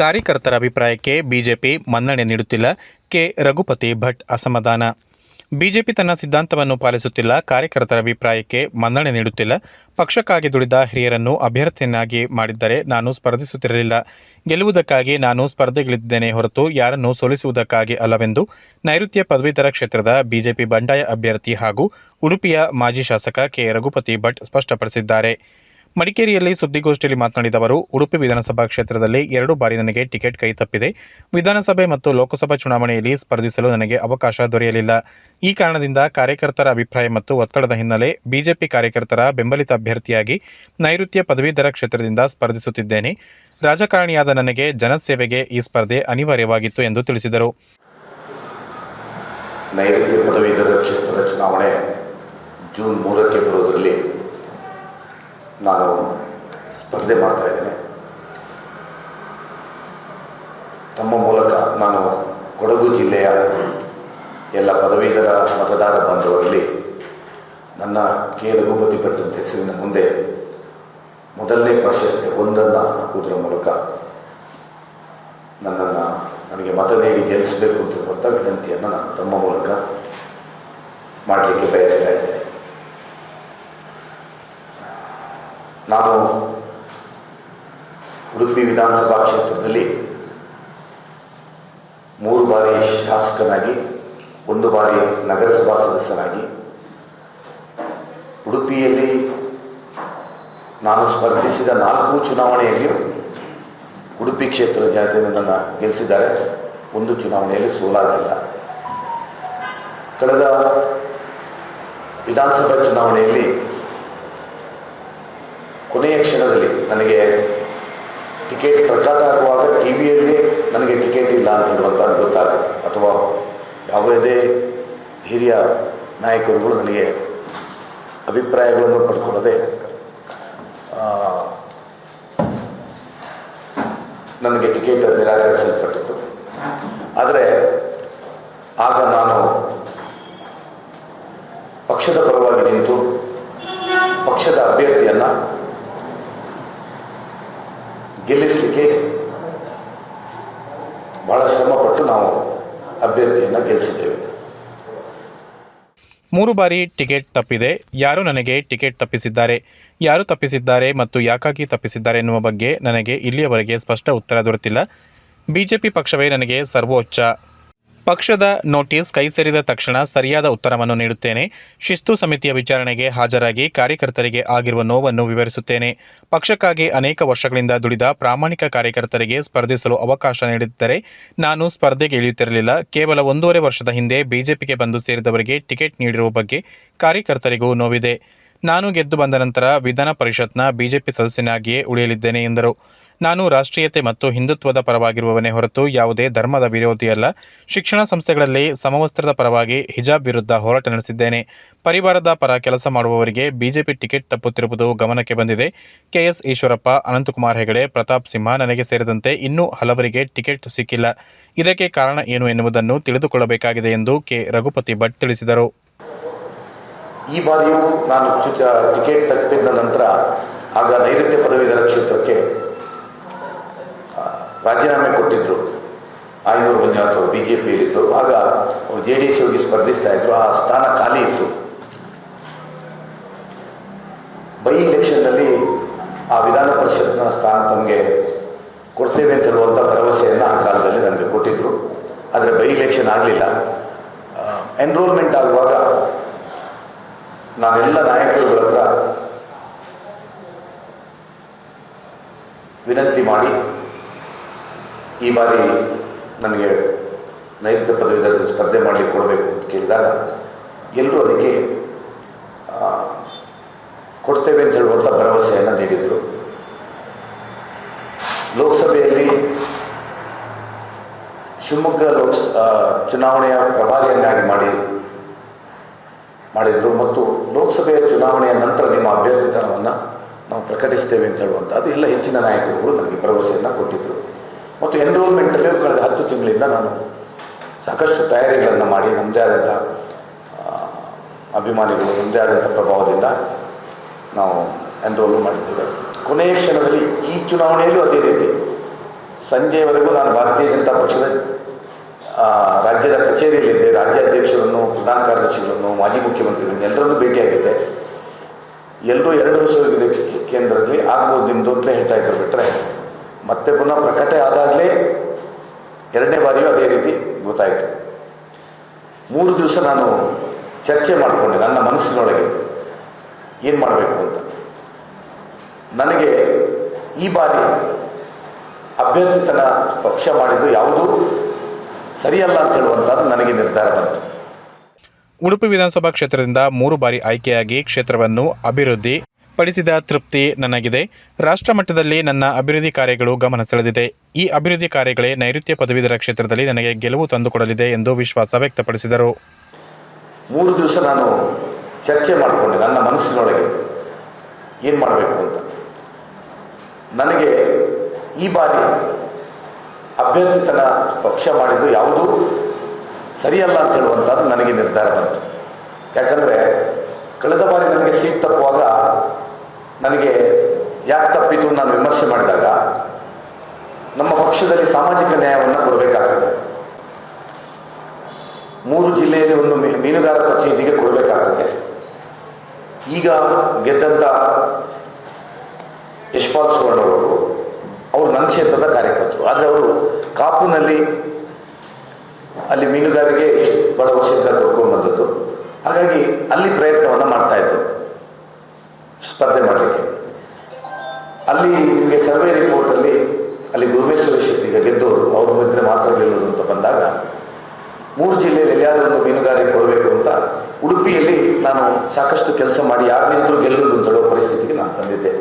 ಕಾರ್ಯಕರ್ತರ ಅಭಿಪ್ರಾಯಕ್ಕೆ ಬಿಜೆಪಿ ಮನ್ನಣೆ ನೀಡುತ್ತಿಲ್ಲ. ಕೆ. ರಘುಪತಿ ಭಟ್ ಅಸಮಾಧಾನ. ಬಿಜೆಪಿ ತನ್ನ ಸಿದ್ಧಾಂತವನ್ನು ಪಾಲಿಸುತ್ತಿಲ್ಲ. ಕಾರ್ಯಕರ್ತರ ಅಭಿಪ್ರಾಯಕ್ಕೆ ಮನ್ನಣೆ ನೀಡುತ್ತಿಲ್ಲ. ಪಕ್ಷಕ್ಕಾಗಿ ದುಡಿದ ಹಿರಿಯರನ್ನು ಅಭ್ಯರ್ಥಿಯನ್ನಾಗಿ ಮಾಡಿದ್ದರೆ ನಾನು ಸ್ಪರ್ಧಿಸುತ್ತಿರಲಿಲ್ಲ. ಗೆಲ್ಲುವುದಕ್ಕಾಗಿ ನಾನು ಸ್ಪರ್ಧೆಗಿಳಿದಿದ್ದೇನೆ ಹೊರತು ಯಾರನ್ನು ಸೋಲಿಸುವುದಕ್ಕಾಗಿ ಅಲ್ಲವೆಂದು ನೈಋತ್ಯ ಪದವೀಧರ ಕ್ಷೇತ್ರದ ಬಿಜೆಪಿ ಬಂಡಾಯ ಅಭ್ಯರ್ಥಿ ಹಾಗೂ ಉಡುಪಿಯ ಮಾಜಿ ಶಾಸಕ ಕೆ. ರಘುಪತಿ ಭಟ್ ಸ್ಪಷ್ಟಪಡಿಸಿದ್ದಾರೆ. ಮಡಿಕೇರಿಯಲ್ಲಿ ಸುದ್ದಿಗೋಷ್ಠಿಯಲ್ಲಿ ಮಾತನಾಡಿದ ಅವರು, ಉಡುಪಿ ವಿಧಾನಸಭಾ ಕ್ಷೇತ್ರದಲ್ಲಿ ಎರಡು ಬಾರಿ ನನಗೆ ಟಿಕೆಟ್ ಕೈ ತಪ್ಪಿದೆ. ವಿಧಾನಸಭೆ ಮತ್ತು ಲೋಕಸಭಾ ಚುನಾವಣೆಯಲ್ಲಿ ಸ್ಪರ್ಧಿಸಲು ನನಗೆ ಅವಕಾಶ ದೊರೆಯಲಿಲ್ಲ. ಈ ಕಾರಣದಿಂದ ಕಾರ್ಯಕರ್ತರ ಅಭಿಪ್ರಾಯ ಮತ್ತು ಒತ್ತಡದ ಹಿನ್ನೆಲೆ ಬಿಜೆಪಿ ಕಾರ್ಯಕರ್ತರ ಬೆಂಬಲಿತ ಅಭ್ಯರ್ಥಿಯಾಗಿ ನೈಋತ್ಯ ಪದವೀಧರ ಕ್ಷೇತ್ರದಿಂದ ಸ್ಪರ್ಧಿಸುತ್ತಿದ್ದೇನೆ. ರಾಜಕಾರಣಿಯಾದ ನನಗೆ ಜನಸೇವೆಗೆ ಈ ಸ್ಪರ್ಧೆ ಅನಿವಾರ್ಯವಾಗಿತ್ತು ಎಂದು ತಿಳಿಸಿದರು. ನೈಋತ್ಯ ಪದವೀಧರ ಕ್ಷೇತ್ರದ ಚುನಾವಣೆ ಜೂನ್ ಮೂರಕ್ಕೆ ಬರುವುದರಲ್ಲಿ ನಾನು ಸ್ಪರ್ಧೆ ಮಾಡ್ತಾ ಇದ್ದೇನೆ. ತಮ್ಮ ಮೂಲಕ ನಾನು ಕೊಡಗು ಜಿಲ್ಲೆಯ ಎಲ್ಲ ಪದವೀಧರ ಮತದಾರ ಬಾಂಧವರಲ್ಲಿ ನನ್ನ ಕೆ ರಘುಪತಿ ಭಟ್ ಹೆಸರಿನ ಮುಂದೆ ಮೊದಲನೇ ಪ್ರಾಶಸ್ತ್ಯ ಒಂದನ್ನು ಹಾಕುವುದರ ಮೂಲಕ ನನ್ನನ್ನು ನನಗೆ ಮತ ನೀಡಿ ಗೆಲ್ಲಿಸಬೇಕು ಅಂತಿರುವಂಥ ವಿನಂತಿಯನ್ನು ನಾನು ತಮ್ಮ ಮೂಲಕ ಮಾಡಲಿಕ್ಕೆ ಬಯಸ್ತಾ ಇದ್ದೇನೆ. ನಾನು ಉಡುಪಿ ವಿಧಾನಸಭಾ ಕ್ಷೇತ್ರದಲ್ಲಿ ಮೂರು ಬಾರಿ ಶಾಸಕನಾಗಿ, ಒಂದು ಬಾರಿ ನಗರಸಭಾ ಸದಸ್ಯನಾಗಿ, ಉಡುಪಿಯಲ್ಲಿ ನಾನು ಸ್ಪರ್ಧಿಸಿದ ನಾಲ್ಕು ಚುನಾವಣೆಯಲ್ಲಿಯೂ ಉಡುಪಿ ಕ್ಷೇತ್ರದ ಜನತೆ ನನ್ನನ್ನು ಗೆಲ್ಲಿಸಿದ್ದಾರೆ. ಒಂದು ಚುನಾವಣೆಯಲ್ಲಿ ಸೋಲಾಗಲಿಲ್ಲ ಕಳೆದ ವಿಧಾನಸಭಾ ಚುನಾವಣೆಯಲ್ಲಿ ಕೊನೆಯ ಕ್ಷಣದಲ್ಲಿ ನನಗೆ ಟಿಕೆಟ್ ಪ್ರಚಾರ ಆಗುವಾಗ ಟಿ ವಿಯಲ್ಲಿ ನನಗೆ ಟಿಕೆಟ್ ಇಲ್ಲ ಅಂತ ಹೇಳುವಂಥ ಗೊತ್ತಾಗ ಅಥವಾ ಯಾವುದೇ ಹಿರಿಯ ನಾಯಕರುಗಳು ನನಗೆ ಅಭಿಪ್ರಾಯಗಳನ್ನು ಪಡ್ಕೊಳ್ಳದೆ ನನಗೆ ಟಿಕೆಟ್ ನಿರಾಕರಿಸಲ್ಪಟ್ಟಿತ್ತು. ಆದರೆ ಆಗ ನಾನು ಪಕ್ಷದ ಪರವಾಗಿ ನಿಂತು ಪಕ್ಷದ ಅಭ್ಯರ್ಥಿಯನ್ನು ಗೆಲ್ಲಿಸಲಿಕ್ಕೆ ಬಹಳ ಶ್ರಮಪಟ್ಟು ನಾವು ಅಭ್ಯರ್ಥಿಯನ್ನು ಗೆಲ್ಲಿಸಿದ್ದೇವೆ ಮೂರು ಬಾರಿ ಟಿಕೆಟ್ ತಪ್ಪಿದೆ. ಯಾರು ನನಗೆ ಟಿಕೆಟ್ ತಪ್ಪಿಸಿದ್ದಾರೆ? ಯಾರು ತಪ್ಪಿಸಿದ್ದಾರೆ ಮತ್ತು ಯಾಕಾಗಿ ತಪ್ಪಿಸಿದ್ದಾರೆ ಎನ್ನುವ ಬಗ್ಗೆ ನನಗೆ ಇಲ್ಲಿಯವರೆಗೆ ಸ್ಪಷ್ಟ ಉತ್ತರ ದೊರೆತಿಲ್ಲ. ಬಿಜೆಪಿ ಪಕ್ಷವೇ ನನಗೆ ಸರ್ವೋಚ್ಚ. ಪಕ್ಷದ ನೋಟಿಸ್ ಕೈ ಸೇರಿದ ತಕ್ಷಣ ಸರಿಯಾದ ಉತ್ತರವನ್ನು ನೀಡುತ್ತೇನೆ. ಶಿಸ್ತು ಸಮಿತಿಯ ವಿಚಾರಣೆಗೆ ಹಾಜರಾಗಿ ಕಾರ್ಯಕರ್ತರಿಗೆ ಆಗಿರುವ ನೋವನ್ನು ವಿವರಿಸುತ್ತೇನೆ. ಪಕ್ಷಕ್ಕಾಗಿ ಅನೇಕ ವರ್ಷಗಳಿಂದ ದುಡಿದ ಪ್ರಾಮಾಣಿಕ ಕಾರ್ಯಕರ್ತರಿಗೆ ಸ್ಪರ್ಧಿಸಲು ಅವಕಾಶ ನೀಡಿದ್ದರೆ ನಾನು ಸ್ಪರ್ಧೆಗೆ ಇಳಿಯುತ್ತಿರಲಿಲ್ಲ. ಕೇವಲ ಒಂದೂವರೆ ವರ್ಷದ ಹಿಂದೆ ಬಿಜೆಪಿಗೆ ಬಂದು ಸೇರಿದವರಿಗೆ ಟಿಕೆಟ್ ನೀಡಿರುವ ಬಗ್ಗೆ ಕಾರ್ಯಕರ್ತರಿಗೂ ನೋವಿದೆ. ನಾನು ಗೆದ್ದು ಬಂದ ನಂತರ ವಿಧಾನ ಪರಿಷತ್ನ ಬಿಜೆಪಿ ಸದಸ್ಯನಾಗಿಯೇ ಉಳಿಯಲಿದ್ದೇನೆ ಎಂದರು. ನಾನು ರಾಷ್ಟ್ರೀಯತೆ ಮತ್ತು ಹಿಂದುತ್ವದ ಪರವಾಗಿರುವವನೇ ಹೊರತು ಯಾವುದೇ ಧರ್ಮದ ವಿರೋಧಿಯಲ್ಲ. ಶಿಕ್ಷಣ ಸಂಸ್ಥೆಗಳಲ್ಲಿ ಸಮವಸ್ತ್ರದ ಪರವಾಗಿ ಹಿಜಾಬ್ ವಿರುದ್ಧ ಹೋರಾಟ ನಡೆಸಿದ್ದೇನೆ. ಪರಿವಾರದ ಪರ ಕೆಲಸ ಮಾಡುವವರಿಗೆ ಬಿಜೆಪಿ ಟಿಕೆಟ್ ತಪ್ಪುತ್ತಿರುವುದು ಗಮನಕ್ಕೆ ಬಂದಿದೆ. ಕೆಎಸ್ ಈಶ್ವರಪ್ಪ, ಅನಂತಕುಮಾರ್ ಹೆಗಡೆ, ಪ್ರತಾಪ್ ಸಿಂಹ ನನಗೆ ಸೇರಿದಂತೆ ಇನ್ನೂ ಹಲವರಿಗೆ ಟಿಕೆಟ್ ಸಿಕ್ಕಿಲ್ಲ. ಇದಕ್ಕೆ ಕಾರಣ ಏನು ಎನ್ನುವುದನ್ನು ತಿಳಿದುಕೊಳ್ಳಬೇಕಾಗಿದೆ ಎಂದು ಕೆ. ರಘುಪತಿ ಭಟ್ ತಿಳಿಸಿದರು. ಈ ಬಾರಿಯೂ ನಾನು ಟಿಕೆಟ್ ತಪ್ಪಿದ ನಂತರ ಆಗ ನೈಋತ್ಯ ಪದವೀಧರ ರಾಜೀನಾಮೆ ಕೊಟ್ಟಿದ್ದರು ಆಯನೂರು ಮಂಜುನಾಥ್ ಅವರು ಬಿ ಜೆ ಪಿಯಲ್ಲಿದ್ದರು ಆಗ ಅವರು ಜೆ ಡಿ ಎಸ್ ಹೋಗಿ ಸ್ಪರ್ಧಿಸ್ತಾ ಇದ್ರು. ಆ ಸ್ಥಾನ ಖಾಲಿ ಇತ್ತು. ಬೈ ಇಲೆಕ್ಷನ್ನಲ್ಲಿ ಆ ವಿಧಾನ ಪರಿಷತ್ನ ಸ್ಥಾನ ತಮಗೆ ಕೊಡ್ತೇವೆ ಅಂತ ಭರವಸೆಯನ್ನು ಆ ಕಾಲದಲ್ಲಿ ನನಗೆ ಕೊಟ್ಟಿದ್ದರು ಆದರೆ ಬೈ ಇಲೆಕ್ಷನ್ ಆಗಲಿಲ್ಲ. ಎನ್ರೋಲ್ಮೆಂಟ್ ಆಗುವಾಗ ನಾನೆಲ್ಲ ನಾಯಕರುಗಳ ಹತ್ರ ವಿನಂತಿ ಮಾಡಿ ಈ ಬಾರಿ ನನಗೆ ನೈಋತ್ಯ ಪದವೀಧರ ಸ್ಪರ್ಧೆ ಮಾಡಲಿಕ್ಕೆ ಕೊಡಬೇಕು ಅಂತ ಕೇಳಿದಾಗ ಎಲ್ಲರೂ ಅದಕ್ಕೆ ಕೊಡ್ತೇವೆ ಅಂತ ಹೇಳುವಂಥ ಭರವಸೆಯನ್ನು ನೀಡಿದರು. ಲೋಕಸಭೆಯಲ್ಲಿ ಶಿವಮೊಗ್ಗ ಲೋಕಸ್ ಚುನಾವಣೆಯ ಪ್ರಭಾರಿಯನ್ನಾಗಿ ಮಾಡಿ, ಮಾಡಿದರು ಮತ್ತು ಲೋಕಸಭೆಯ ಚುನಾವಣೆಯ ನಂತರ ನಿಮ್ಮ ಅಭ್ಯರ್ಥಿತನವನ್ನು ನಾವು ಪ್ರಕಟಿಸ್ತೇವೆ ಅಂತ ಹೇಳುವಂಥ ಅದು ಎಲ್ಲ ಹೆಚ್ಚಿನ ನಾಯಕರುಗಳು ನಮಗೆ ಭರವಸೆಯನ್ನು ಕೊಟ್ಟಿದ್ದರು ಮತ್ತು ಎನ್ರೋಲ್ಮೆಂಟಲ್ಲೇ ಕಳೆದ ಹತ್ತು ತಿಂಗಳಿಂದ ನಾನು ಸಾಕಷ್ಟು ತಯಾರಿಗಳನ್ನು ಮಾಡಿ ನಮ್ಮದೇ ಆದಂಥ ಅಭಿಮಾನಿಗಳು ನಮ್ಮದೇ ಆದಂಥ ಪ್ರಭಾವದಿಂದ ನಾವು ಎನ್ರೋಲ್ ಮಾಡಿದ್ದೇವೆ. ಕೊನೆಯ ಕ್ಷಣದಲ್ಲಿ ಈ ಚುನಾವಣೆಯಲ್ಲೂ ಅದೇ ರೀತಿ. ಸಂಜೆಯವರೆಗೂ ನಾನು ಭಾರತೀಯ ಜನತಾ ಪಕ್ಷದ ರಾಜ್ಯದ ಕಚೇರಿಯಲ್ಲಿದ್ದೆ. ರಾಜ್ಯಾಧ್ಯಕ್ಷರನ್ನು, ಪ್ರಧಾನ ಕಾರ್ಯದರ್ಶಿಗಳನ್ನು, ಮಾಜಿ ಮುಖ್ಯಮಂತ್ರಿಗಳನ್ನು ಎಲ್ಲರನ್ನೂ ಭೇಟಿಯಾಗಿದ್ದೆ. ಎಲ್ಲರೂ ಎರಡು ವರ್ಷದ ಕೇಂದ್ರದಲ್ಲಿ ಆಗ್ಬೋದು ನಿಮ್ಮದು ಅಂತ ಹೇಳ್ತಾ ಇದ್ರು ಬಿಟ್ಟರೆ ಮತ್ತೆ ಪುನಃ ಪ್ರಕಟೆ ಆದಾಗಲೇ ಎರಡನೇ ಬಾರಿಯೂ ಅದೇ ರೀತಿ ಗೊತ್ತಾಯಿತು. ಮೂರು ದಿವಸ ನಾನು ಚರ್ಚೆ ಮಾಡಿಕೊಂಡೆ ನನ್ನ ಮನಸ್ಸಿನೊಳಗೆ ಏನು ಮಾಡಬೇಕು ಅಂತ. ನನಗೆ ಈ ಬಾರಿ ಅಭ್ಯರ್ಥಿತನ ಪಕ್ಷ ಮಾಡಿದ್ದು ಯಾವುದು? ಸರಿಯಲ್ಲ ಅಂತ ಹೇಳುವಂಥದ್ದು ನನಗೆ ನಿರ್ಧಾರ ಬಂತು. ಉಡುಪಿ ವಿಧಾನಸಭಾ ಕ್ಷೇತ್ರದಿಂದ ಮೂರು ಬಾರಿ ಆಯ್ಕೆಯಾಗಿ ಕ್ಷೇತ್ರವನ್ನು ಅಭಿವೃದ್ಧಿ ಪಡಿಸಿದ ತೃಪ್ತಿ ನನಗಿದೆ. ರಾಷ್ಟ್ರ ಮಟ್ಟದಲ್ಲಿ ನನ್ನ ಅಭಿವೃದ್ಧಿ ಕಾರ್ಯಗಳು ಗಮನ ಸೆಳೆದಿದೆ. ಈ ಅಭಿವೃದ್ಧಿ ಕಾರ್ಯಗಳೇ ನೈಋತ್ಯ ಪದವೀಧರ ಕ್ಷೇತ್ರದಲ್ಲಿ ನನಗೆ ಗೆಲುವು ತಂದುಕೊಡಲಿದೆ ಎಂದು ವಿಶ್ವಾಸ ವ್ಯಕ್ತಪಡಿಸಿದರು. ಮೂರು ದಿವಸ ನಾನು ಚರ್ಚೆ ಮಾಡಿಕೊಂಡೆ ನನ್ನ ಮನಸ್ಸಿನೊಳಗೆ ಏನು ಮಾಡಬೇಕು ಅಂತ. ನನಗೆ ಈ ಬಾರಿ ಅಭ್ಯರ್ಥಿತನ ಪಕ್ಷ ಮಾಡಿದ್ದು ಯಾವುದು? ಸರಿಯಲ್ಲ ಅಂತ ಹೇಳುವಂಥದ್ದು ನನಗೆ ನಿರ್ಧಾರ ಬಂತು. ಯಾಕಂದರೆ, ಕಳೆದ ಬಾರಿ ನನಗೆ ಸೀಟ್ ತಪ್ಪುವಾಗ ನನಗೆ ಯಾಕೆ ತಪ್ಪಿತು ನಾನು ವಿಮರ್ಶೆ ಮಾಡಿದಾಗ ನಮ್ಮ ಪಕ್ಷದಲ್ಲಿ ಸಾಮಾಜಿಕ ನ್ಯಾಯವನ್ನು ಕೊಡಬೇಕಾಗ್ತದೆ. ಮೂರು ಜಿಲ್ಲೆಯಲ್ಲಿ ಒಂದು ಮೀನುಗಾರ ಪ್ರತಿನಿಧಿಗೆ ಕೊಡಬೇಕಾಗ್ತದೆ. ಈಗ ಗೆದ್ದಂಥ ಯಶ್ಪಾಲ್ ಸುವರ್ಣರವರು ಅವರು ನನ್ನ ಕ್ಷೇತ್ರದ ಕಾರ್ಯಕರ್ತರು. ಆದರೆ ಅವರು ಕಾಪುನಲ್ಲಿ ಅಲ್ಲಿ ಮೀನುಗಾರಿಗೆ ಇಷ್ಟು ಬಹಳ ವರ್ಷದಿಂದ ಬಂದದ್ದು. ಹಾಗಾಗಿ ಅಲ್ಲಿ ಪ್ರಯತ್ನವನ್ನು ಮಾಡ್ತಾ ಇದ್ರು. ಸ್ಪರ್ಧೆ ಮಾಡಲಿಕ್ಕೆ. ಅಲ್ಲಿ ನಿಮಗೆ ಸರ್ವೆ ರಿಪೋರ್ಟಲ್ಲಿ ಅಲ್ಲಿ ಗುರುಮೇಶ್ವರ ಶೆಟ್ಟಿ ಈಗ ಗೆದ್ದವರು ಅವ್ರ ಬಂದರೆ ಮಾತ್ರ ಗೆಲ್ಲೋದು ಅಂತ ಬಂದಾಗ, ಮೂರು ಜಿಲ್ಲೆಯಲ್ಲಿ ಎಲ್ಲಿಯಾದ್ರೂ ಒಂದು ಮೀನುಗಾರಿಕೆ ಕೊಡಬೇಕು ಅಂತ ಉಡುಪಿಯಲ್ಲಿ ನಾನು ಸಾಕಷ್ಟು ಕೆಲಸ ಮಾಡಿ ಯಾರು ನಿಂತರೂ ಗೆಲ್ಲುವುದು ಅಂತ ಹೇಳೋ ಪರಿಸ್ಥಿತಿಗೆ ನಾನು ತಂದಿದ್ದೆ.